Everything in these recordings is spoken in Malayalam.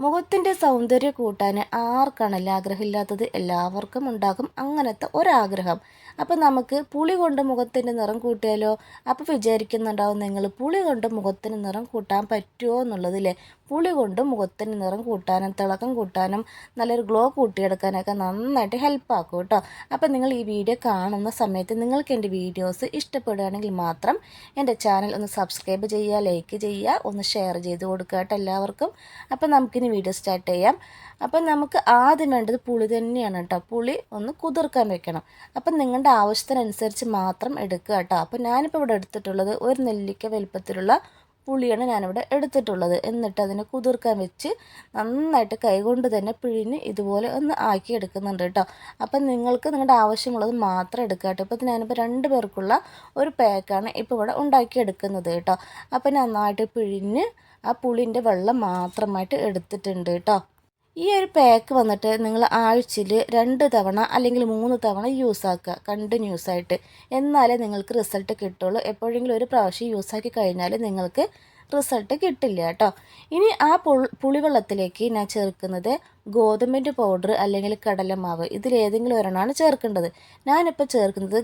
മുഖത്തിന്റെ സൗന്ദര്യം കൂട്ടാൻ ആർക്കാണല്ലോ ആഗ്രഹമില്ലാത്തത്? എല്ലാവർക്കും ഉണ്ടാകും അങ്ങനത്തെ ഒരാഗ്രഹം. അപ്പം നമുക്ക് പുളി കൊണ്ട് മുഖത്തിന്റെ നിറം കൂട്ടിയാലോ? അപ്പോൾ വിചാരിക്കുന്നുണ്ടാവും നിങ്ങൾ പുളി കൊണ്ട് മുഖത്തിന് നിറം കൂട്ടാൻ പറ്റുമോ എന്നുള്ളതില്ലേ? പുളി കൊണ്ട് മുഖത്തിന് നിറം കൂട്ടാനും തിളക്കം കൂട്ടാനും നല്ലൊരു ഗ്ലോ കൂട്ടിയെടുക്കാനൊക്കെ നന്നായിട്ട് ഹെൽപ്പ് ആക്കും കേട്ടോ. അപ്പം നിങ്ങൾ ഈ വീഡിയോ കാണുന്ന സമയത്ത് നിങ്ങൾക്ക് എന്റെ വീഡിയോസ് ഇഷ്ടപ്പെടുകയാണെങ്കിൽ മാത്രം എന്റെ ചാനൽ ഒന്ന് സബ്സ്ക്രൈബ് ചെയ്യുക ലൈക്ക് ചെയ്യുക ഒന്ന് ഷെയർ ചെയ്ത് കൊടുക്കുക കേട്ടോ എല്ലാവർക്കും. അപ്പം നമുക്കിനി വീഡിയോ സ്റ്റാർട്ട് ചെയ്യാം. അപ്പം നമുക്ക് ആദ്യം വേണ്ടത് പുളി തന്നെയാണ് കേട്ടോ. പുളി ഒന്ന് കുതിർക്കാൻ വെക്കണം. അപ്പം നിങ്ങളുടെ ആവശ്യത്തിനനുസരിച്ച് മാത്രം എടുക്കുക കേട്ടോ. അപ്പം ഞാനിപ്പോൾ ഇവിടെ എടുത്തിട്ടുള്ളത് ഒരു നെല്ലിക്ക വലുപ്പത്തിലുള്ള പുളിയാണ് ഞാനിവിടെ എടുത്തിട്ടുള്ളത്. എന്നിട്ട് അതിനെ കുതിർക്കാൻ വെച്ച് നന്നായിട്ട് കൈകൊണ്ട് തന്നെ പിഴിഞ്ഞ് ഇതുപോലെ ഒന്ന് ആക്കി എടുക്കുന്നുണ്ട് കേട്ടോ. അപ്പം നിങ്ങൾക്ക് നിങ്ങളുടെ ആവശ്യമുള്ളത് മാത്രം എടുക്കുക കേട്ടോ. ഇപ്പം ഞാനിപ്പോൾ രണ്ട് പേർക്കുള്ള ഒരു പാക്കാണ് ഇപ്പോൾ ഇവിടെ ഉണ്ടാക്കിയെടുക്കുന്നത് കേട്ടോ. അപ്പം നന്നായിട്ട് പിഴിഞ്ഞ് ആ പുളിന്റെ വെള്ളം മാത്രമായിട്ട് എടുത്തിട്ടുണ്ട് കേട്ടോ. ഈ ഒരു പാക്ക് വന്നിട്ട് നിങ്ങൾ ആഴ്ചയിൽ രണ്ട് തവണ അല്ലെങ്കിൽ മൂന്ന് തവണ യൂസ് ആക്കുക കണ്ടിന്യൂസ് ആയിട്ട്. എന്നാലേ നിങ്ങൾക്ക് റിസൾട്ട് കിട്ടുള്ളൂ. എപ്പോഴെങ്കിലും ഒരു പ്രാവശ്യം യൂസ് ആക്കി കഴിഞ്ഞാൽ നിങ്ങൾക്ക് റിസൾട്ട് കിട്ടില്ല കേട്ടോ. ഇനി ആ പുളിവെള്ളത്തിലേക്ക് ഞാൻ ചേർക്കുന്നത് ഗോതമ്പിന്റെ പൗഡർ അല്ലെങ്കിൽ കടലമാവ്. ഇതിലേതെങ്കിലും ഒരെണ്ണമാണ് ചേർക്കേണ്ടത്. ഞാനിപ്പോൾ ചേർക്കുന്നത്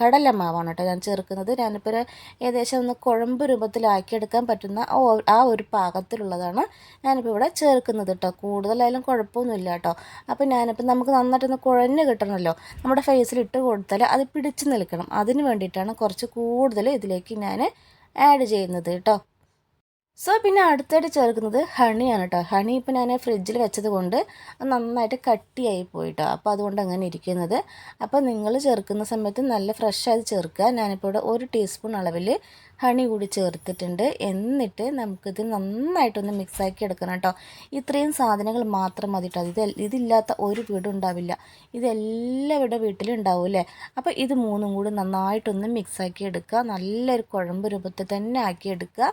കടലമാവാണ് കേട്ടോ. ഞാൻ ചേർക്കുന്നത് ഞാനിപ്പോൾ ഏകദേശം ഒന്ന് കുഴമ്പ് രൂപത്തിലാക്കിയെടുക്കാൻ പറ്റുന്ന ആ ഒരു പാകത്തിലുള്ളതാണ് ഞാനിപ്പോൾ ഇവിടെ ചേർക്കുന്നത് കേട്ടോ. കൂടുതലായാലും കുഴപ്പമൊന്നുമില്ല കേട്ടോ. അപ്പോൾ ഞാനിപ്പോൾ നമുക്ക് നന്നായിട്ടൊന്ന് കുഴഞ്ഞ് കിട്ടണമല്ലോ നമ്മുടെ ഫേസിൽ ഇട്ട് കൊടുത്താൽ അത് പിടിച്ച് നിൽക്കണം. അതിന് വേണ്ടിയിട്ടാണ് കുറച്ച് കൂടുതൽ ഇതിലേക്ക് ഞാൻ ആഡ് ചെയ്യുന്നത് കേട്ടോ. സോ പിന്നെ അടുത്തായിട്ട് ചേർക്കുന്നത് ഹണിയാണ് കേട്ടോ ഹണി ഇപ്പോൾ ഞാൻ ഫ്രിഡ്ജിൽ വെച്ചത് കൊണ്ട് നന്നായിട്ട് കട്ടിയായി പോയിട്ടോ. അപ്പോൾ അതുകൊണ്ട് അങ്ങനെ ഇരിക്കുന്നത്. അപ്പോൾ നിങ്ങൾ ചേർക്കുന്ന സമയത്ത് നല്ല ഫ്രഷ് ആയത് ചേർക്കുക. ഞാനിപ്പോൾ ഇവിടെ ഒരു ടീസ്പൂൺ അളവിൽ ഹണി കൂടി ചേർത്തിട്ടുണ്ട്. എന്നിട്ട് നമുക്കിത് നന്നായിട്ടൊന്ന് മിക്സാക്കി എടുക്കണം കേട്ടോ. ഇത്രയും സാധനങ്ങൾ മാത്രം മതി കേട്ടോ. ഇത് ഇതില്ലാത്ത ഒരു വീടും ഉണ്ടാവില്ല. ഇതെല്ലാവരുടെ വീട്ടിലും ഉണ്ടാവും അല്ലേ? അപ്പോൾ ഇത് മൂന്നും കൂടി നന്നായിട്ടൊന്ന് മിക്സാക്കി എടുക്കുക. നല്ലൊരു കുഴമ്പ് രൂപത്തിൽ തന്നെ ആക്കി എടുക്കുക.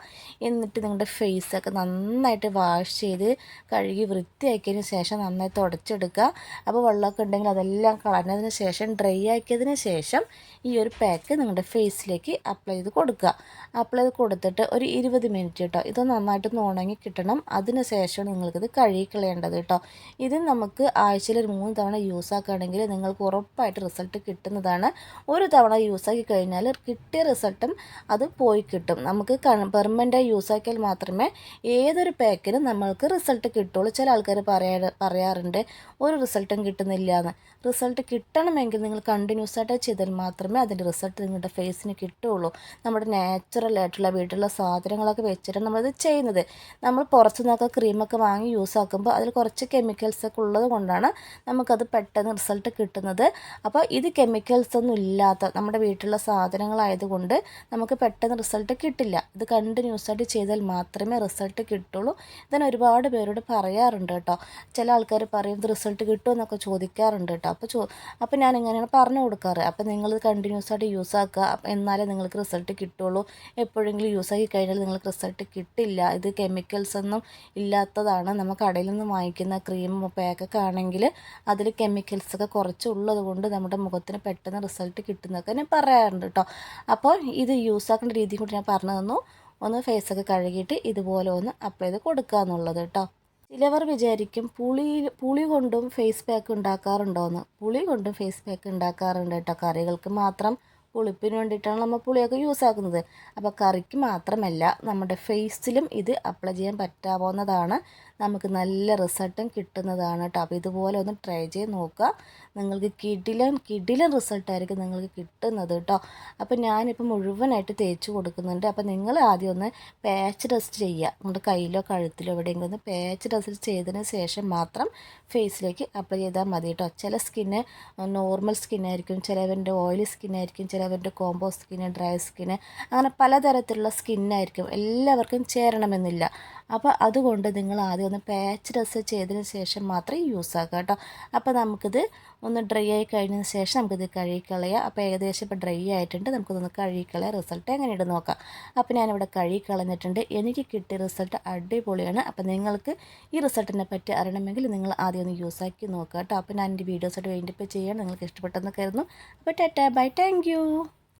എന്നിട്ട് നിങ്ങളുടെ ഫേസൊക്കെ നന്നായിട്ട് വാഷ് ചെയ്ത് കഴുകി വൃത്തിയാക്കിയതിന് ശേഷം നന്നായി തുടച്ചെടുക്കുക. അപ്പോൾ വെള്ളമൊക്കെ ഉണ്ടെങ്കിൽ അതെല്ലാം കളഞ്ഞതിന് ശേഷം ഡ്രൈ ആക്കിയതിന് ശേഷം ഈ ഒരു പാക്ക് നിങ്ങളുടെ ഫേസിലേക്ക് അപ്ലൈ ചെയ്ത് കൊടുക്കുക. അപ്ലൈ ചെയ്ത് കൊടുത്തിട്ട് ഒരു ഇരുപത് മിനിറ്റ് കേട്ടോ ഇത് നന്നായിട്ട് ഉണങ്ങി കിട്ടണം. അതിന് ശേഷം നിങ്ങൾക്കിത് കഴുകി കളയേണ്ടത് കേട്ടോ ഇത് നമുക്ക് ആഴ്ചയിൽ ഒരു മൂന്ന് തവണ യൂസ് ആക്കുകയാണെങ്കിൽ നിങ്ങൾക്ക് ഉറപ്പായിട്ട് റിസൾട്ട് കിട്ടുന്നതാണ്. ഒരു തവണ യൂസ് ആക്കി കഴിഞ്ഞാൽ കിട്ടിയ റിസൾട്ടും അത് പോയി കിട്ടും. നമുക്ക് പെർമനന്റായി യൂസ് ആക്കിയാൽ മാത്രമേ ഏതൊരു പാക്കിനും നമ്മൾക്ക് റിസൾട്ട് കിട്ടുള്ളൂ. ചില ആൾക്കാർ പറയാ പറയാറുണ്ട് ഒരു റിസൾട്ടും കിട്ടുന്നില്ല എന്ന് റിസൾട്ട് കിട്ടണമെങ്കിൽ നിങ്ങൾ കണ്ടിന്യൂസ് ആയിട്ട് ചെയ്താൽ മാത്രമേ അതിന്റെ റിസൾട്ട് നിങ്ങളുടെ ഫേസിന് കിട്ടുള്ളൂ. നമ്മുടെ നാച്ചുറൽ ആയിട്ടുള്ള വീട്ടിലുള്ള സാധനങ്ങളൊക്കെ വെച്ചിട്ടാണ് നമ്മളത് ചെയ്യുന്നത്. നമ്മൾ പുറത്തു നിന്നൊക്കെ ക്രീമൊക്കെ വാങ്ങി യൂസ് ആക്കുമ്പോൾ അതിൽ കുറച്ച് കെമിക്കൽസ് ഒക്കെ ഉള്ളത് കൊണ്ടാണ് നമുക്കത് പെട്ടെന്ന് റിസൾട്ട് കിട്ടുന്നത്. അപ്പോൾ ഇത് കെമിക്കൽസ് ഒന്നും ഇല്ലാത്ത നമ്മുടെ വീട്ടിലുള്ള സാധനങ്ങളായതുകൊണ്ട് നമുക്ക് പെട്ടെന്ന് റിസൾട്ട് കിട്ടില്ല. ഇത് കണ്ടിന്യൂസ് ആയിട്ട് ചെയ്താൽ മാത്രമേ റിസൾട്ട് കിട്ടുള്ളൂ. ഇതിന് ഒരുപാട് പേരോട് പറയാറുണ്ട് കേട്ടോ. ചില ആൾക്കാർ പറയും റിസൾട്ട് റിസൾട്ട് കിട്ടുമെന്നൊക്കെ ചോദിക്കാറുണ്ട് കേട്ടോ. അപ്പോൾ ചോ അപ്പോൾ ഞാൻ ഇങ്ങനെയാണ് പറഞ്ഞു കൊടുക്കാറ്. അപ്പോൾ നിങ്ങൾ കണ്ടിന്യൂസ് ആയിട്ട് യൂസ് ആക്കുക. എന്നാലേ നിങ്ങൾക്ക് റിസൾട്ട് കിട്ടുള്ളൂ. എപ്പോഴെങ്കിലും യൂസ് ആക്കി കഴിഞ്ഞാൽ നിങ്ങൾക്ക് റിസൾട്ട് കിട്ടില്ല. ഇത് കെമിക്കൽസ് ഒന്നും ഇല്ലാത്തതാണ്. നമ്മൾ കടയിൽ നിന്ന് വാങ്ങിക്കുന്ന ക്രീം പാക്കൊക്കെ ആണെങ്കിൽ അതിൽ കെമിക്കൽസ് കെമിക്കൽസൊക്കെ കുറച്ചുള്ളത് കൊണ്ട് നമ്മുടെ മുഖത്തിന് പെട്ടെന്ന് റിസൾട്ട് കിട്ടുന്നതൊക്കെ ഞാൻ പറയാറുണ്ട് കേട്ടോ. അപ്പോൾ ഇത് യൂസ് ആക്കേണ്ട രീതിയും കൂടി ഞാൻ പറഞ്ഞു തന്നു. ഒന്ന് ഫേസൊക്കെ കഴുകിയിട്ട് ഇതുപോലെ ഒന്ന് അപ്ലൈ ചെയ്ത് കൊടുക്കുക എന്നുള്ളത് കേട്ടോ ചിലവർ വിചാരിക്കും പുളി പുളി കൊണ്ടും ഫേസ് പാക്ക് ഉണ്ടാക്കാറുണ്ടോയെന്ന് പുളി കൊണ്ടും ഫേസ് പാക്ക് ഉണ്ടാക്കാറുണ്ട് കേട്ടോ കറികൾക്ക് മാത്രം പുളിപ്പിന് വേണ്ടിയിട്ടാണ് നമ്മൾ പുളിയൊക്കെ യൂസ് ആക്കുന്നത്. അപ്പോൾ കറിക്ക് മാത്രമല്ല നമ്മുടെ ഫേസിലും ഇത് അപ്ലൈ ചെയ്യാൻ പറ്റാവുന്നതാണ്. നമുക്ക് നല്ല റിസൾട്ടും കിട്ടുന്നതാണ് കേട്ടോ. അപ്പോൾ ഇതുപോലെ ഒന്ന് ട്രൈ ചെയ്ത് നോക്കുക. നിങ്ങൾക്ക് കിടിലൻ കിടിലൻ റിസൾട്ടായിരിക്കും നിങ്ങൾക്ക് കിട്ടുന്നത് കേട്ടോ. അപ്പോൾ ഞാനിപ്പോൾ മുഴുവനായിട്ട് തേച്ച് കൊടുക്കുന്നുണ്ട്. അപ്പോൾ നിങ്ങൾ ആദ്യം ഒന്ന് പാച്ച് ടെസ്റ്റ് ചെയ്യുക. നമ്മുടെ കയ്യിലോ കഴുത്തിലോ എവിടെയെങ്കിലും ഒന്ന് പാച്ച് ടെസ്റ്റ് ചെയ്തതിന് ശേഷം മാത്രം ഫേസിലേക്ക് അപ്ലൈ ചെയ്താൽ മതി കേട്ടോ. ചില സ്കിന്ന് നോർമൽ സ്കിന്നായിരിക്കും ചിലവന്റെ ഓയിലി സ്കിന്നായിരിക്കും ചിലവന്റെ കോംബോ സ്കിന്ന് ഡ്രൈ സ്കിന്ന് അങ്ങനെ പലതരത്തിലുള്ള സ്കിന്നായിരിക്കും എല്ലാവർക്കും ചേരണമെന്നില്ല. അപ്പോൾ അതുകൊണ്ട് നിങ്ങൾ ആദ്യം ഒന്ന് പാച്ച് ഡ്രസ്സ് ചെയ്തതിന് ശേഷം മാത്രമേ യൂസ് ആക്കുക കേട്ടോ. അപ്പോൾ നമുക്കിത് ഒന്ന് ഡ്രൈ ആയി കഴിഞ്ഞതിന് ശേഷം നമുക്കിത് കഴുകിക്കളയാം അപ്പോൾ ഏകദേശം ഇപ്പോൾ ഡ്രൈ ആയിട്ടുണ്ട്. നമുക്കിതൊന്ന് കഴുകിക്കളയാം. റിസൾട്ട് എങ്ങനെ ഇട്ട് നോക്കാം. അപ്പോൾ ഞാനിവിടെ കഴുകിക്കളഞ്ഞിട്ടുണ്ട്. എനിക്ക് കിട്ടിയ റിസൾട്ട് അടിപൊളിയാണ്. അപ്പോൾ നിങ്ങൾക്ക് ഈ റിസൾട്ടിനെ പറ്റി അറിയണമെങ്കിൽ നിങ്ങൾ ആദ്യം ഒന്ന് യൂസ് ആക്കി നോക്കുക കേട്ടോ. അപ്പോൾ ഞാൻ എന്റെ വീഡിയോസായിട്ട് വേണ്ടിപ്പോൾ ചെയ്യാൻ നിങ്ങൾക്ക് ഇഷ്ടപ്പെട്ടെന്ന് കരുതുന്നു. അപ്പോൾ ടാറ്റാ ബൈ താങ്ക്